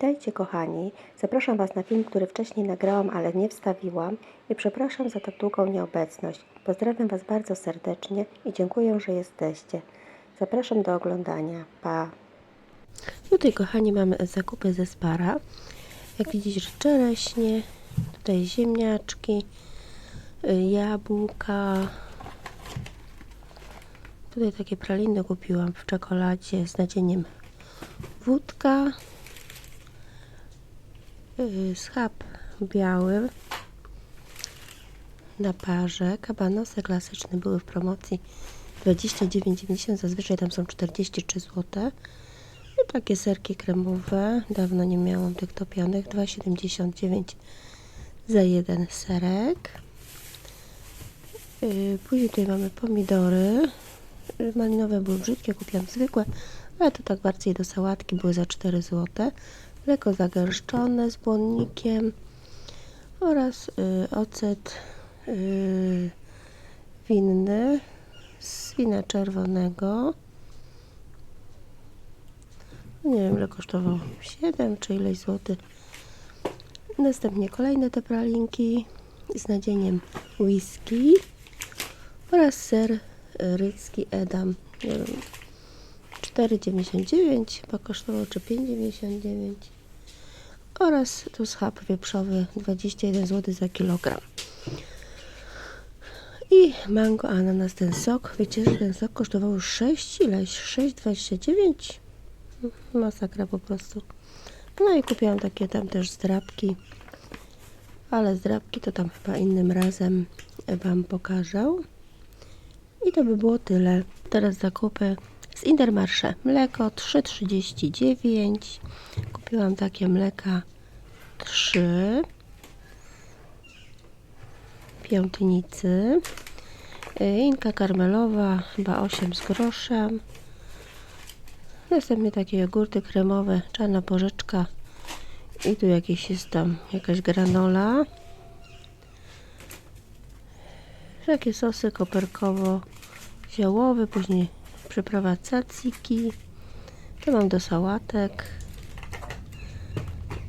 Witajcie kochani, zapraszam Was na film, który wcześniej nagrałam, ale nie wstawiłam i przepraszam za tak długą nieobecność. Pozdrawiam Was bardzo serdecznie i dziękuję, że jesteście. Zapraszam do oglądania. Pa! Tutaj kochani mamy zakupy ze Spara. Jak widzicie czereśnie, tutaj ziemniaczki, y, jabłka. Tutaj takie praliny kupiłam w czekoladzie z nadzieniem wódka schab biały na parze. Kabanosy klasyczne były w promocji 29,90, zazwyczaj tam są 43 zł. I takie serki kremowe, dawno nie miałam tych topionych, 2,79 za jeden serek. Y, Później tutaj mamy pomidory. Y, Malinowe były brzydkie, kupiłam zwykłe, ale to tak bardziej do sałatki były za 4 zł. Lekko zagęszczone z błonnikiem oraz y, ocet y, winny z wina czerwonego. Nie wiem ile kosztował 7 czy ileś złotych. Następnie kolejne te pralinki z nadzieniem whisky oraz ser rycki Edam. Nie wiem, 4,99 chyba kosztowało, czy 5,99 oraz tu schab wieprzowy 21 zł za kilogram. I mango ananas, ten sok. Wiecie, że ten sok kosztował już 6, ileś? 6,29? Masakra po prostu. No i kupiłam takie tam też zdrabki. Ale zdrabki to tam chyba innym razem Wam pokażę. I to by było tyle. Teraz zakupy z Intermarché. Mleko 3,39. Kupiłam takie mleka 3 piątnicy. Inka karmelowa chyba 8 z groszem. Następnie takie jogurty kremowe, czarna porzeczka i tu jakieś jest tam jakaś granola. Takie sosy koperkowo-ziołowe, później przyprawa tzatziki. To mam do sałatek.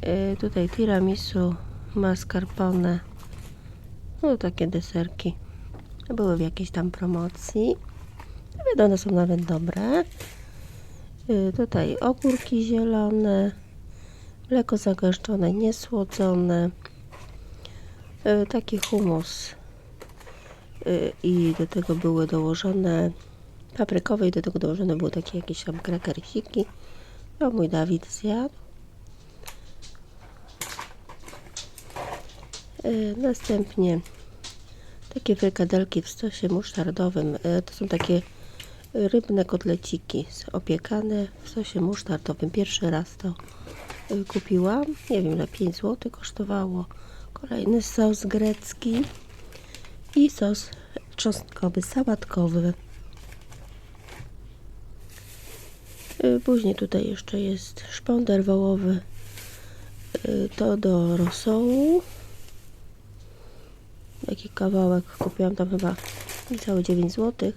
Yy, tutaj tiramisu, mascarpone. No takie deserki. Były w jakiejś tam promocji. Wiadomo, one są nawet dobre. Yy, tutaj ogórki zielone, mleko zagęszczone, niesłodzone, yy, taki humus i do tego były dołożone paprykowe i do tego dołożone były takie jakieś tam krakersiki. No mój Dawid zjadł. Yy, następnie takie frykadelki w sosie musztardowym. Yy, to są takie rybne kotleciki opiekane w sosie musztardowym. Pierwszy raz to y, kupiłam. Nie wiem, ile 5 zł kosztowało. Kolejny sos grecki i sos czosnkowy, sałatkowy. Y, Później tutaj jeszcze jest szponder wołowy. Y, To do rosołu. Taki kawałek kupiłam tam chyba niecałe 9 zł.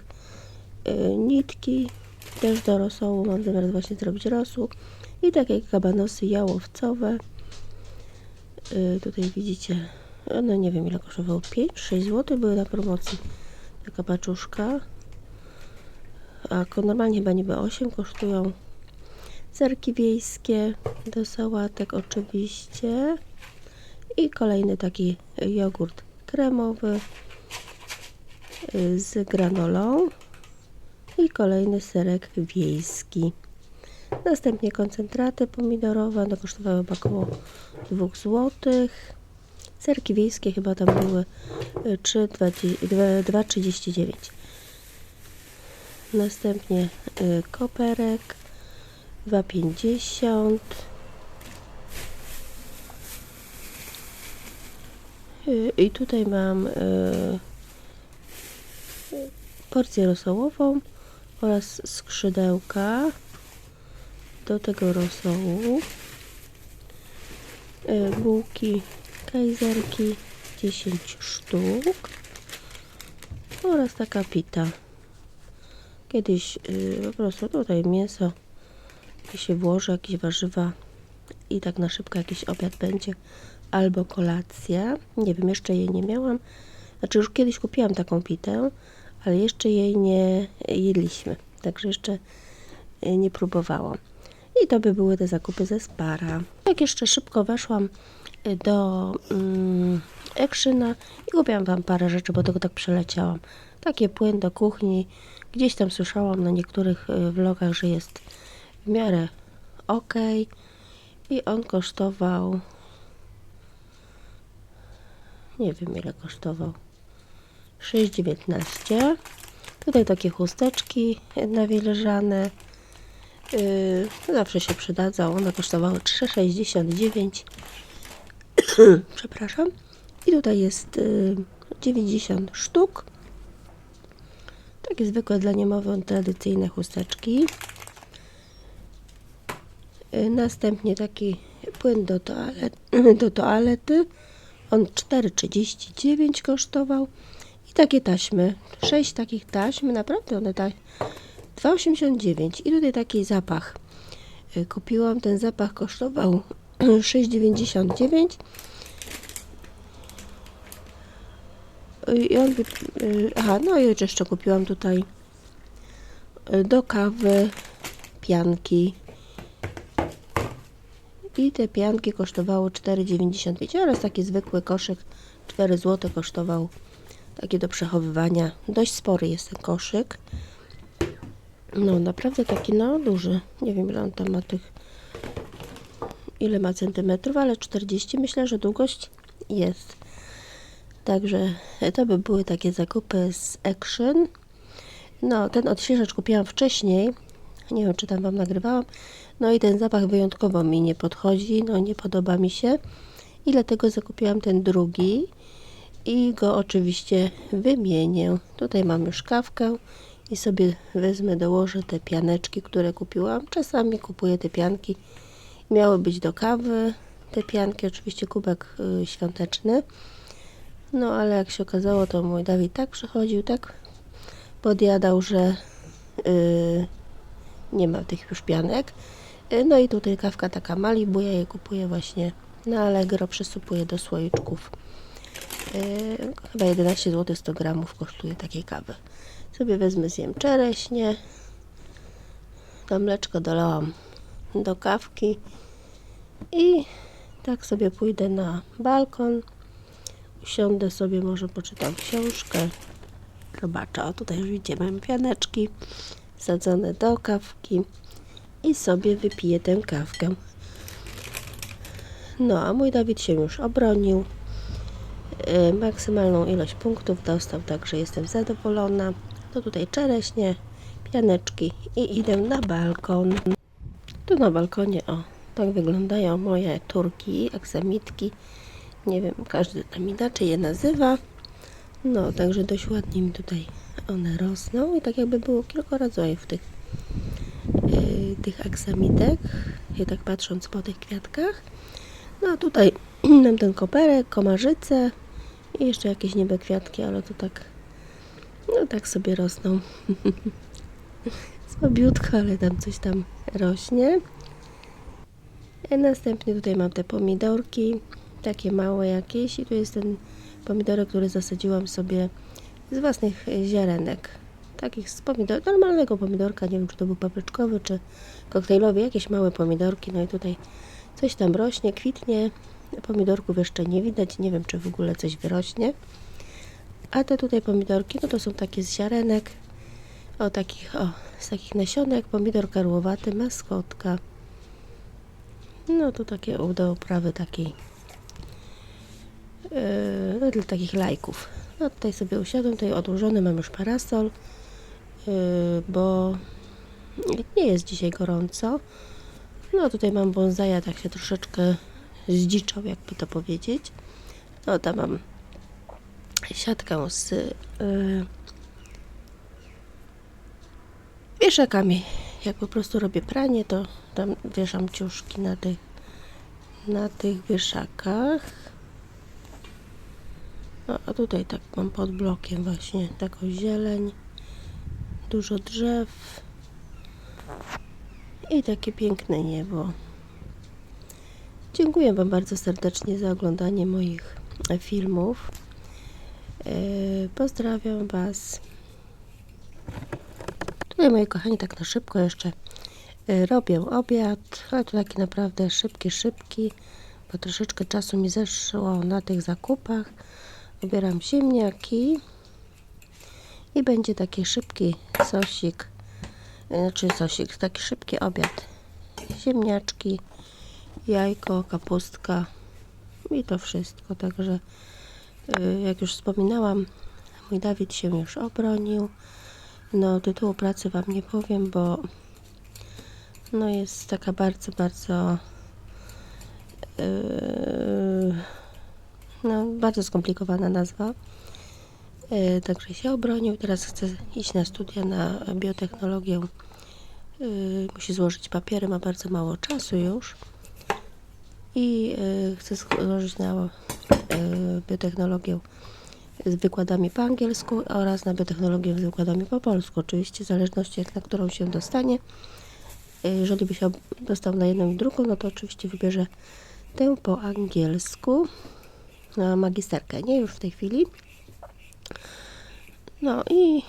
Y, Nitki też do rosołu. Mam zamiar właśnie zrobić rosół. I takie kabanosy jałowcowe. Y, Tutaj widzicie, no nie wiem ile kosztowało, 5-6 zł były na promocji. Taka paczuszka. A normalnie chyba niby 8 kosztują. Serki wiejskie do sałatek oczywiście. I kolejny taki jogurt kremowy y, z granolą. I kolejny serek wiejski. Następnie koncentraty pomidorowe, one kosztowały chyba około 2 zł. Serki wiejskie chyba tam były y, 2,39. Następnie y, koperek 2,50. Y, I tutaj mam y, porcję rosołową oraz skrzydełka do tego rosołu. Y, Bułki kajzerki 10 sztuk oraz taka pita. Kiedyś y, po prostu tutaj mięso, jakieś się włoży, jakieś warzywa i tak na szybko jakiś obiad będzie albo kolacja. Nie wiem, jeszcze jej nie miałam. Znaczy już kiedyś kupiłam taką pitę, ale jeszcze jej nie jedliśmy. Także jeszcze y, nie próbowałam. I to by były te zakupy ze Spara. Tak jeszcze szybko weszłam y, do mm, i kupiłam tam parę rzeczy, bo tego tak przeleciałam. Taki płyn do kuchni. Gdzieś tam słyszałam na niektórych y, vlogach, że jest w miarę ok. I on kosztował... Nie wiem ile kosztował. 6,19. Tutaj takie chusteczki nawilżane. Yy, zawsze się przydadzą. One kosztowały 3,69. Przepraszam. I tutaj jest yy, 90 sztuk. Takie zwykłe dla niemowy tradycyjne chusteczki. Yy, następnie taki płyn do, toalet, do toalety. On 4,39 kosztował. I takie taśmy. 6 takich taśm. Naprawdę one tak. 2,89 i tutaj taki zapach y, kupiłam. Ten zapach kosztował 6,99 Y, i y, aha, no i jeszcze kupiłam tutaj y, do kawy pianki i te pianki kosztowały 4,95 oraz taki zwykły koszyk 4 zł kosztował taki do przechowywania dość spory jest ten koszyk no naprawdę taki no duży. Nie wiem ile on tam ma tych ile ma centymetrów, ale 40 myślę, że długość jest. Także to by były takie zakupy z Action. No, ten odświeżacz kupiłam wcześniej. Nie wiem, czy tam Wam nagrywałam. No i ten zapach wyjątkowo mi nie podchodzi. No, nie podoba mi się. I dlatego zakupiłam ten drugi. I go oczywiście wymienię. Tutaj mam już kawkę i sobie wezmę, dołożę te pianeczki, które kupiłam. Czasami kupuję te pianki. Miały być do kawy te pianki, oczywiście kubek y, świąteczny. No ale jak się okazało, to mój Dawid tak przychodził, tak podjadał, że y, nie ma tych już pianek. Y, no i tutaj kawka taka Malibu, ja je kupuję właśnie na Allegro, przysypuję do słoiczków. Y, chyba 11 zł 100 gramów kosztuje takiej kawy. Sobie wezmę, zjem czereśnie. To mleczko dolałam do kawki. I tak sobie pójdę na balkon. Usiądę sobie, może poczytam książkę. Zobaczę, o tutaj już widzicie, mam pianeczki sadzone do kawki i sobie wypiję tę kawkę. No, a mój Dawid się już obronił. Yy, maksymalną ilość punktów dostał, także jestem zadowolona. To tutaj czereśnie, pianeczki i idę na balkon. Tu na balkonie, o, tak wyglądają moje turki, aksamitki. Nie wiem, każdy tam inaczej je nazywa. No, także dość ładnie mi tutaj one rosną i tak jakby było kilka razy w tych, yy, tych aksamitek, i tak patrząc po tych kwiatkach. No a tutaj mam ten koperek, komarzyce i jeszcze jakieś niby kwiatki, ale to tak, no tak sobie rosną. Słabiutko, ale tam coś tam rośnie. I następnie tutaj mam te pomidorki, takie małe jakieś i tu jest ten pomidorek, który zasadziłam sobie z własnych e, ziarenek. Takich z pomidor, normalnego pomidorka, nie wiem czy to był papryczkowy czy koktajlowy, jakieś małe pomidorki, no i tutaj coś tam rośnie, kwitnie. Pomidorków jeszcze nie widać, nie wiem czy w ogóle coś wyrośnie. A te tutaj pomidorki, no to są takie z ziarenek, o takich, o, z takich nasionek, pomidor karłowaty, maskotka. No to takie do uprawy takiej, no dla takich lajków. No tutaj sobie usiadłem, tutaj odłożony mam już parasol, yy, bo nie jest dzisiaj gorąco. No tutaj mam bonsaja, tak się troszeczkę zdziczał, jakby to powiedzieć. No tam mam siatkę z yy, wieszakami. Jak po prostu robię pranie, to tam wieszam ciuszki na tych, na tych wieszakach. A tutaj tak mam pod blokiem właśnie taką zieleń, dużo drzew i takie piękne niebo. Dziękuję Wam bardzo serdecznie za oglądanie moich e, filmów. E, Pozdrawiam Was. Tutaj moi kochani, tak na szybko jeszcze e, robię obiad, ale to taki naprawdę szybki, szybki, bo troszeczkę czasu mi zeszło na tych zakupach. Ubieram ziemniaki i będzie taki szybki sosik, znaczy sosik, taki szybki obiad. Ziemniaczki, jajko, kapustka i to wszystko. Także y, jak już wspominałam, mój Dawid się już obronił. No tytułu pracy Wam nie powiem, bo no jest taka bardzo, bardzo yy, no bardzo skomplikowana nazwa. Yy, Także się obronił. Teraz chce iść na studia na biotechnologię. Yy, Musi złożyć papiery, ma bardzo mało czasu już i y, chcę złożyć na biotechnologię z wykładami po angielsku oraz na biotechnologię z wykładami po polsku. Oczywiście w zależności na którą się dostanie. Jeżeli by się dostał na jedną i drugą, no to oczywiście wybierze tę po angielsku na magisterkę, nie już w tej chwili. No i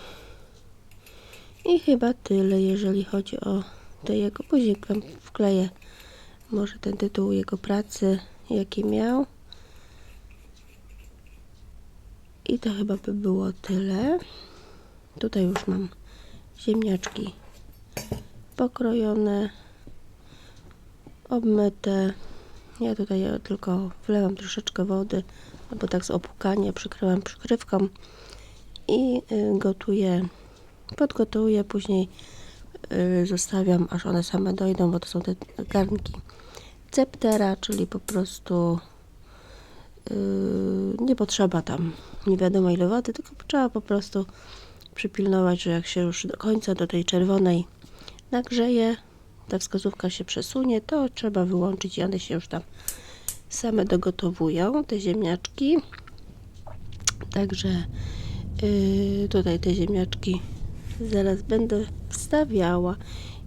i chyba tyle, jeżeli chodzi o te jego. Później wam wkleję może ten tytuł jego pracy, jaki miał. I to chyba by było tyle. Tutaj już mam ziemniaczki pokrojone, obmyte. Ja tutaj tylko wlewam troszeczkę wody, albo tak z opłukania przykrywam przykrywką i y, gotuję, podgotuję, później y, zostawiam, aż one same dojdą, bo to są te garnki ceptera, czyli po prostu yy, nie potrzeba tam nie wiadomo ile wody, tylko trzeba po prostu przypilnować, że jak się już do końca do tej czerwonej nagrzeje, ta wskazówka się przesunie, to trzeba wyłączyć i one się już tam same dogotowują, te ziemniaczki. Także yy, tutaj te ziemniaczki zaraz będę wstawiała.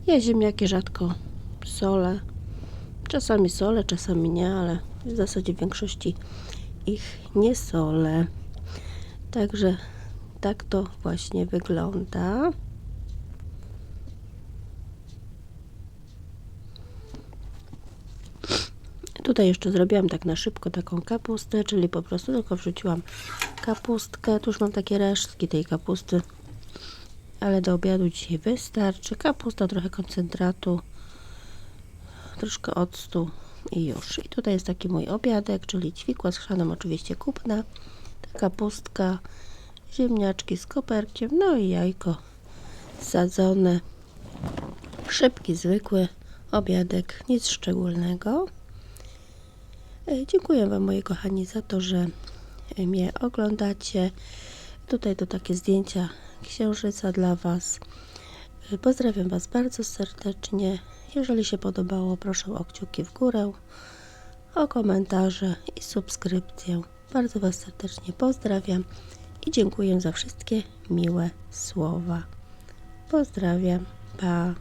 Ja ziemniaki rzadko solę. Czasami solę, czasami nie, ale w zasadzie w większości ich nie solę. Także tak to właśnie wygląda. Tutaj jeszcze zrobiłam tak na szybko taką kapustę, czyli po prostu tylko wrzuciłam kapustkę. Tu już mam takie resztki tej kapusty, ale do obiadu dzisiaj wystarczy. Kapusta, trochę koncentratu, troszkę octu i już. I tutaj jest taki mój obiadek, czyli ćwikła z chrzanem, oczywiście kupna, ta kapustka, ziemniaczki z koperkiem, no i jajko sadzone. Szybki, zwykły obiadek, nic szczególnego. E, Dziękuję Wam, moi kochani, za to, że e, mnie oglądacie. Tutaj to takie zdjęcia księżyca dla Was. E, Pozdrawiam Was bardzo serdecznie. Jeżeli się podobało, proszę o kciuki w górę, o komentarze i subskrypcję. Bardzo Was serdecznie pozdrawiam i dziękuję za wszystkie miłe słowa. Pozdrawiam. Pa.